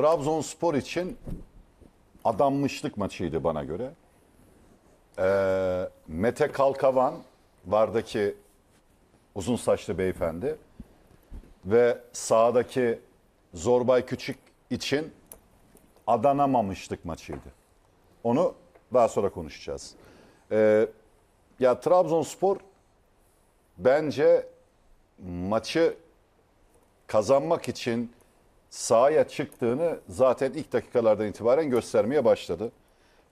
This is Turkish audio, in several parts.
Trabzonspor için adanmışlık maçıydı bana göre. Ee, Mete Kalkavan vardaki uzun saçlı beyefendi ve sağdaki Zorbay Küçük için adanamamışlık maçıydı. Onu daha sonra konuşacağız. Ee, ya Trabzonspor bence maçı kazanmak için sahaya çıktığını zaten ilk dakikalardan itibaren göstermeye başladı.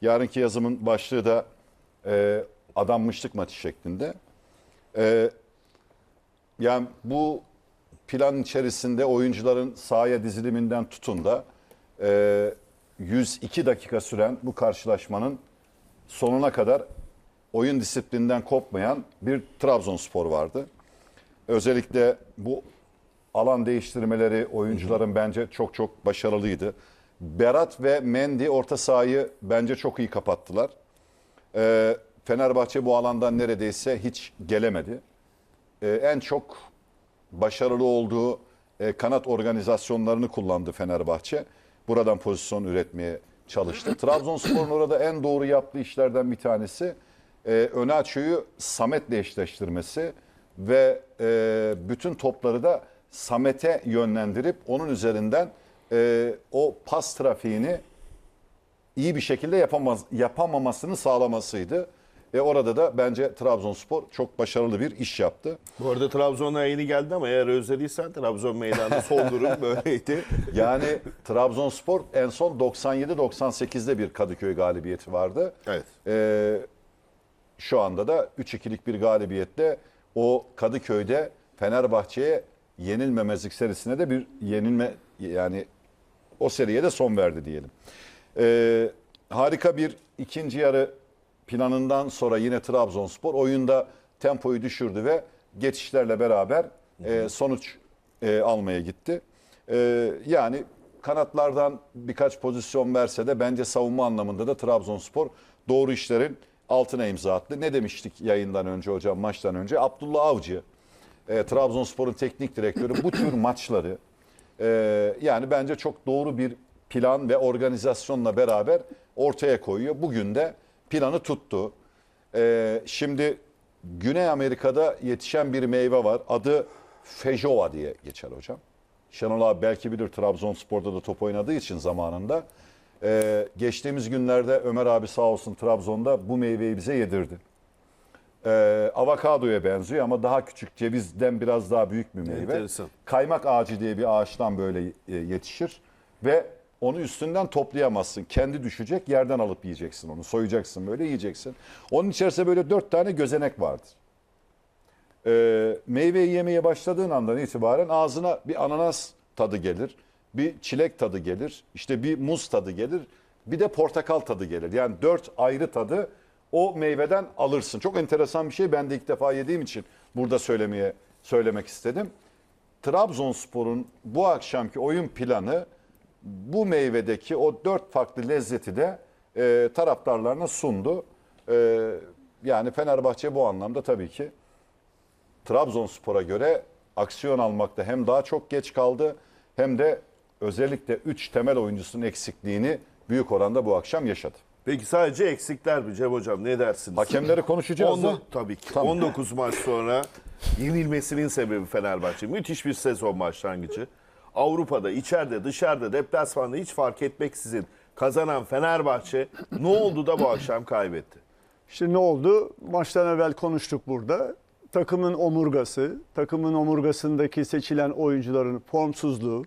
Yarınki yazımın başlığı da e, adanmışlık maçı şeklinde. E, yani bu plan içerisinde oyuncuların sahaya diziliminden tutun da e, 102 dakika süren bu karşılaşmanın sonuna kadar oyun disiplinden kopmayan bir Trabzonspor vardı. Özellikle bu alan değiştirmeleri oyuncuların bence çok çok başarılıydı. Berat ve Mendy orta sahayı bence çok iyi kapattılar. Ee, Fenerbahçe bu alandan neredeyse hiç gelemedi. Ee, en çok başarılı olduğu e, kanat organizasyonlarını kullandı Fenerbahçe. Buradan pozisyon üretmeye çalıştı. Trabzonspor'un orada en doğru yaptığı işlerden bir tanesi e, Önaço'yu Samet'le eşleştirmesi ve e, bütün topları da Samet'e yönlendirip onun üzerinden e, o pas trafiğini iyi bir şekilde yapamaz, yapamamasını sağlamasıydı. E orada da bence Trabzonspor çok başarılı bir iş yaptı. Bu arada Trabzon'a yeni geldi ama eğer özlediysen Trabzon meydanında son durum böyleydi. Yani Trabzonspor en son 97-98'de bir Kadıköy galibiyeti vardı. Evet. Ee, şu anda da 3-2'lik bir galibiyetle o Kadıköy'de Fenerbahçe'ye yenilmemezlik serisine de bir yenilme yani o seriye de son verdi diyelim. Ee, harika bir ikinci yarı planından sonra yine Trabzonspor oyunda tempoyu düşürdü ve geçişlerle beraber e, sonuç e, almaya gitti. E, yani kanatlardan birkaç pozisyon verse de bence savunma anlamında da Trabzonspor doğru işlerin altına imza attı. Ne demiştik yayından önce hocam maçtan önce? Abdullah Avcı, e, Trabzonspor'un teknik direktörü bu tür maçları e, yani bence çok doğru bir plan ve organizasyonla beraber ortaya koyuyor. Bugün de planı tuttu. E, şimdi Güney Amerika'da yetişen bir meyve var. Adı Feijoa diye geçer hocam. Şenol abi belki bilir Trabzonspor'da da top oynadığı için zamanında. E, geçtiğimiz günlerde Ömer abi sağ olsun Trabzon'da bu meyveyi bize yedirdi. E, avokadoya benziyor ama daha küçük cevizden biraz daha büyük bir meyve. Enteresan. Kaymak ağacı diye bir ağaçtan böyle e, yetişir ve onu üstünden toplayamazsın. Kendi düşecek yerden alıp yiyeceksin onu. Soyacaksın böyle yiyeceksin. Onun içerisinde böyle dört tane gözenek vardır. Ee, meyveyi yemeye başladığın andan itibaren ağzına bir ananas tadı gelir. Bir çilek tadı gelir. işte bir muz tadı gelir. Bir de portakal tadı gelir. Yani dört ayrı tadı o meyveden alırsın. Çok enteresan bir şey. Ben de ilk defa yediğim için burada söylemeye söylemek istedim. Trabzonspor'un bu akşamki oyun planı bu meyvedeki o dört farklı lezzeti de e, taraftarlarına sundu. E, yani Fenerbahçe bu anlamda tabii ki Trabzonspor'a göre aksiyon almakta hem daha çok geç kaldı hem de özellikle 3 temel oyuncusunun eksikliğini büyük oranda bu akşam yaşadı. Peki sadece eksikler mi Cem Hocam ne dersiniz? Hakemleri konuşacağız da. Tabii ki. Tamam. 19 maç sonra yenilmesinin sebebi Fenerbahçe. Müthiş bir sezon başlangıcı. Avrupa'da, içeride, dışarıda, deplasmanda hiç fark etmeksizin kazanan Fenerbahçe ne oldu da bu akşam kaybetti? İşte ne oldu? Maçtan evvel konuştuk burada. Takımın omurgası, takımın omurgasındaki seçilen oyuncuların formsuzluğu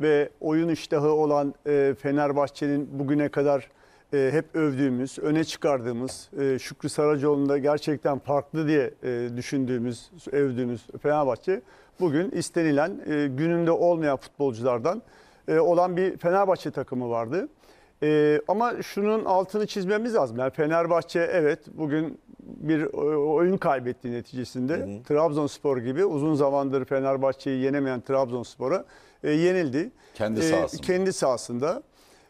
ve oyun iştahı olan e, Fenerbahçe'nin bugüne kadar e, hep övdüğümüz, öne çıkardığımız, e, Şükrü Saracoğlu'nun da gerçekten farklı diye e, düşündüğümüz, övdüğümüz Fenerbahçe bugün istenilen, e, gününde olmayan futbolculardan e, olan bir Fenerbahçe takımı vardı. Ee, ama şunun altını çizmemiz lazım. Yani Fenerbahçe evet bugün bir e, oyun kaybetti neticesinde. Trabzonspor gibi uzun zamandır Fenerbahçe'yi yenemeyen Trabzonspor'a e, yenildi. Kendi E, sahasında. kendi sahasında.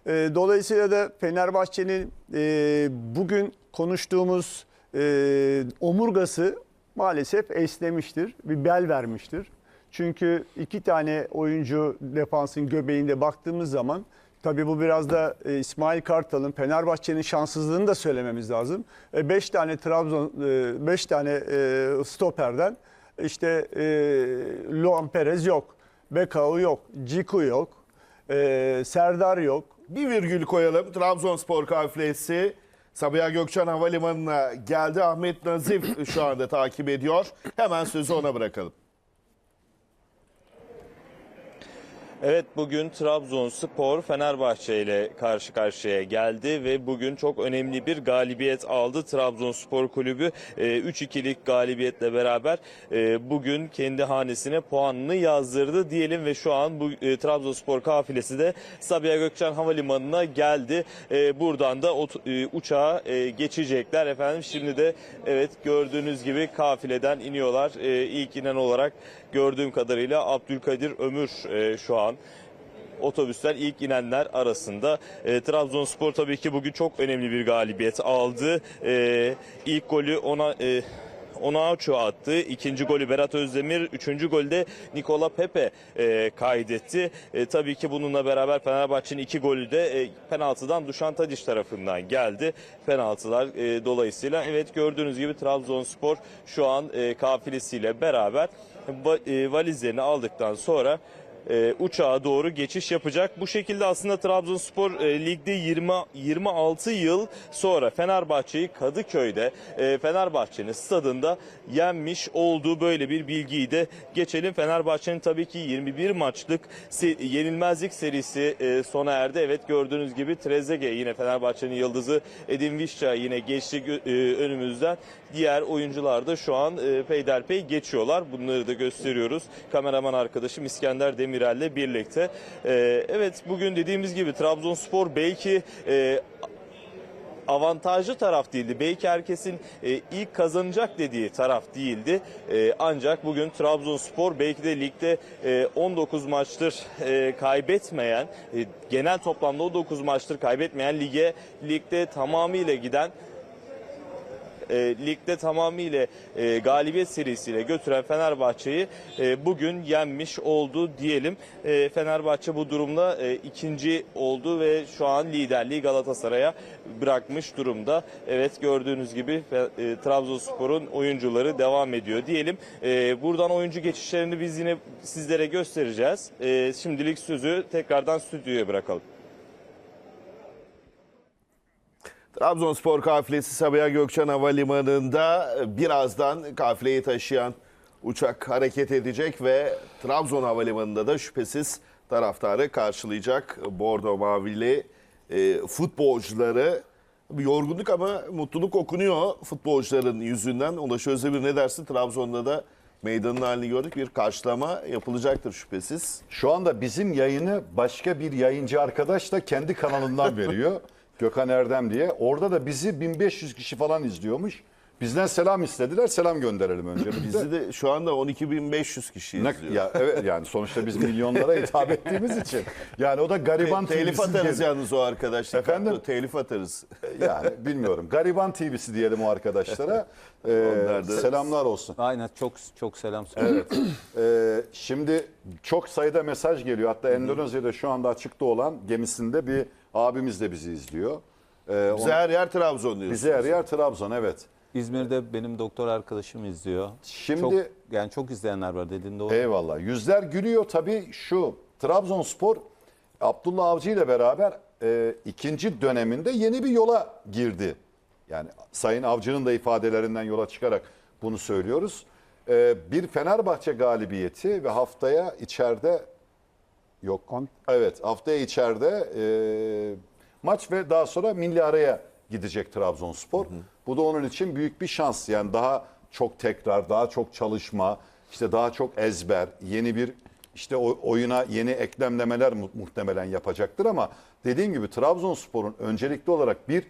E, dolayısıyla da Fenerbahçe'nin e, bugün konuştuğumuz e, omurgası maalesef esnemiştir. Bir bel vermiştir. Çünkü iki tane oyuncu defansın göbeğinde baktığımız zaman Tabii bu biraz da e, İsmail Kartal'ın Fenerbahçe'nin şanssızlığını da söylememiz lazım. 5 tane Trabzon 5 tane e, stoperden işte e, Luan Perez yok. Bekao yok. Ciku yok. e, Serdar yok. Bir virgül koyalım. Trabzonspor kafilesi Sabiha Gökçen Havalimanı'na geldi. Ahmet Nazif şu anda takip ediyor. Hemen sözü ona bırakalım. Evet bugün Trabzonspor Fenerbahçe ile karşı karşıya geldi ve bugün çok önemli bir galibiyet aldı. Trabzonspor Kulübü e, 3-2'lik galibiyetle beraber e, bugün kendi hanesine puanını yazdırdı diyelim ve şu an bu e, Trabzonspor kafilesi de Sabiha Gökçen Havalimanı'na geldi. E, Buradan da uçağa geçecekler efendim. Şimdi de evet gördüğünüz gibi kafileden iniyorlar. E, İlk inen olarak gördüğüm kadarıyla Abdülkadir Ömür şu an otobüsten ilk inenler arasında. E, Trabzonspor tabii ki bugün çok önemli bir galibiyet aldı. E, ilk golü ona e, Onaço attı. İkinci golü Berat Özdemir. Üçüncü golde Nikola Pepe e, kaydetti. E, tabii ki bununla beraber Fenerbahçe'nin iki golü de e, penaltıdan Dušan Tadić tarafından geldi. Penaltılar e, dolayısıyla evet gördüğünüz gibi Trabzonspor şu an e, kafilesiyle beraber e, valizlerini aldıktan sonra e, uçağa doğru geçiş yapacak. Bu şekilde aslında Trabzonspor e, ligde 20 26 yıl sonra Fenerbahçe'yi Kadıköy'de e, Fenerbahçe'nin stadında yenmiş olduğu böyle bir bilgiyi de geçelim. Fenerbahçe'nin tabii ki 21 maçlık se- yenilmezlik serisi e, sona erdi. Evet gördüğünüz gibi Trezeguet yine Fenerbahçe'nin yıldızı Edin Visca yine geçti e, önümüzden. Diğer oyuncular da şu an e, peyderpey geçiyorlar. Bunları da gösteriyoruz. Kameraman arkadaşım İskender Demirel'le birlikte. E, evet bugün dediğimiz gibi Trabzonspor belki e, avantajlı taraf değildi. Belki herkesin e, ilk kazanacak dediği taraf değildi. E, ancak bugün Trabzonspor belki de ligde e, 19 maçtır e, kaybetmeyen, e, genel toplamda 19 maçtır kaybetmeyen lige ligde tamamıyla giden e, ligde tamamıyla e, galibiyet serisiyle götüren Fenerbahçe'yi e, bugün yenmiş oldu diyelim. E, Fenerbahçe bu durumda e, ikinci oldu ve şu an liderliği Galatasaray'a bırakmış durumda. Evet gördüğünüz gibi e, Trabzonspor'un oyuncuları devam ediyor diyelim. E, buradan oyuncu geçişlerini biz yine sizlere göstereceğiz. E, şimdilik sözü tekrardan stüdyoya bırakalım. Trabzonspor kafilesi Sabiha Gökçen Havalimanı'nda birazdan kafileyi taşıyan uçak hareket edecek ve Trabzon Havalimanı'nda da şüphesiz taraftarı karşılayacak Bordo Mavili e, futbolcuları. Bir yorgunluk ama mutluluk okunuyor futbolcuların yüzünden. Ulaş Özdemir ne dersin? Trabzon'da da meydanın halini gördük. Bir karşılama yapılacaktır şüphesiz. Şu anda bizim yayını başka bir yayıncı arkadaş da kendi kanalından veriyor. Gökhan Erdem diye. Orada da bizi 1500 kişi falan izliyormuş. Bizden selam istediler. Selam gönderelim öncelikle. Bizi de şu anda 12.500 kişi Ne- izliyor. ya evet yani sonuçta biz milyonlara hitap ettiğimiz için. Yani o da gariban Te- telif TV'si atarız diyelim. yalnız o arkadaşlar. Efendim? Telif atarız. Yani bilmiyorum. Gariban TV'si diyelim o arkadaşlara. Ee, selamlar olsun. Aynen çok çok selam söyle. Ee, şimdi çok sayıda mesaj geliyor. Hatta Endonezya'da şu anda açıkta olan gemisinde bir abimiz de bizi izliyor. Ee, Bize onu- her yer Trabzon diyorsunuz. bize her yer Trabzon evet. İzmir'de benim doktor arkadaşım izliyor. Şimdi- çok, yani çok izleyenler var dediğin doğru. Eyvallah. Yüzler gülüyor tabii şu. Trabzonspor Abdullah Avcı ile beraber e, ikinci döneminde yeni bir yola girdi. Yani Sayın Avcı'nın da ifadelerinden yola çıkarak bunu söylüyoruz. E, bir Fenerbahçe galibiyeti ve haftaya içeride yok. Kon- Evet haftaya içeride e, maç ve daha sonra milli araya gidecek Trabzonspor. Bu da onun için büyük bir şans. Yani daha çok tekrar, daha çok çalışma, işte daha çok ezber, yeni bir işte oyuna yeni eklemlemeler mu- muhtemelen yapacaktır ama dediğim gibi Trabzonspor'un öncelikli olarak bir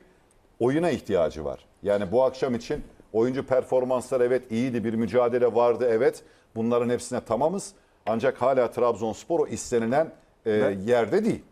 oyuna ihtiyacı var. Yani bu akşam için oyuncu performansları evet iyiydi, bir mücadele vardı evet. Bunların hepsine tamamız. Ancak hala Trabzonspor o istenilen e, yerde değil.